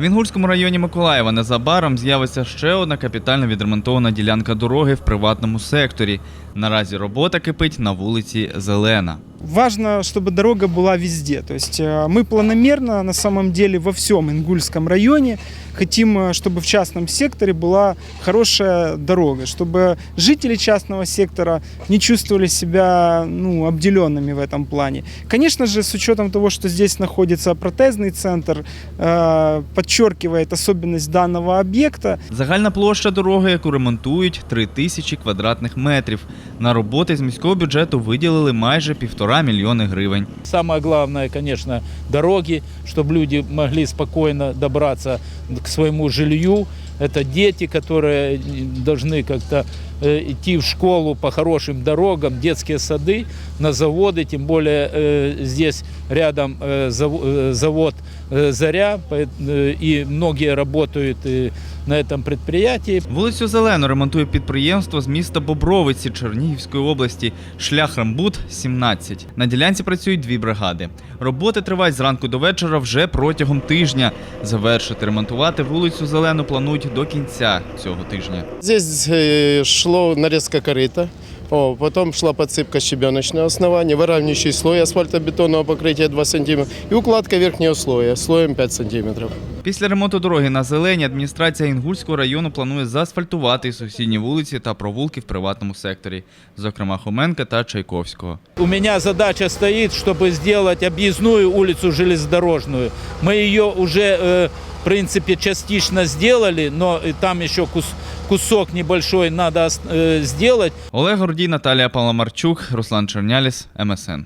В Інгульському районі Миколаєва незабаром з'явиться ще одна капітально відремонтована ділянка дороги в приватному секторі. Наразі робота кипить на вулиці Зелена Важно, чтобы дорога была везде. То есть э, мы планомерно, на самом деле, во всем Ингульском районе хотим, э, чтобы в частном секторе была хорошая дорога, чтобы жители частного сектора не чувствовали себя ну, обделенными в этом плане. Конечно же, с учетом того, что здесь находится протезный центр, э, подчеркивает особенность данного объекта, Загальна площа дороги, яку ремонтують, 3 тисячі квадратних метрів. На роботи з міського бюджету виділили майже півтора півтора миллиона гривень. Самое главное, конечно, дороги, чтобы люди могли спокойно добраться к своему жилью. Это дети, которые должны как-то э, идти в школу по хорошим дорогам, детские сады, на заводы, тем более э, здесь рядом э, завод «Заря», и многие работают на этом предприятии. Вулицю Зелену ремонтує підприємство з міста Бобровиці Чернігівської області. Шлях Рембут 17. На ділянці працюють дві бригади. Роботи тривають зранку до вечора вже протягом тижня. Завершити ремонтувати вулицю Зелену планують до кінця цього тижня. Здесь э, шло нарезка корыта, о, потом шла подсыпка щебеночного основания, выравнивающий слой асфальтобетонного покрытия 2 см и укладка верхнего слоя слоем 5 см. Після ремонту дороги на зелені адміністрація Інгульського району планує заасфальтувати і сусідні вулиці та провулки в приватному секторі, зокрема Хоменка та Чайковського. У меня задача стоит, чтобы сделать объездную улицу железнодорожную. Мы ее уже, э, в принципе, частично сделали, но и там еще кус- кусок небольшой надо ос- э, сделать. Олег Гордій, Наталія Паламарчук, Руслан Черняліс, МСН.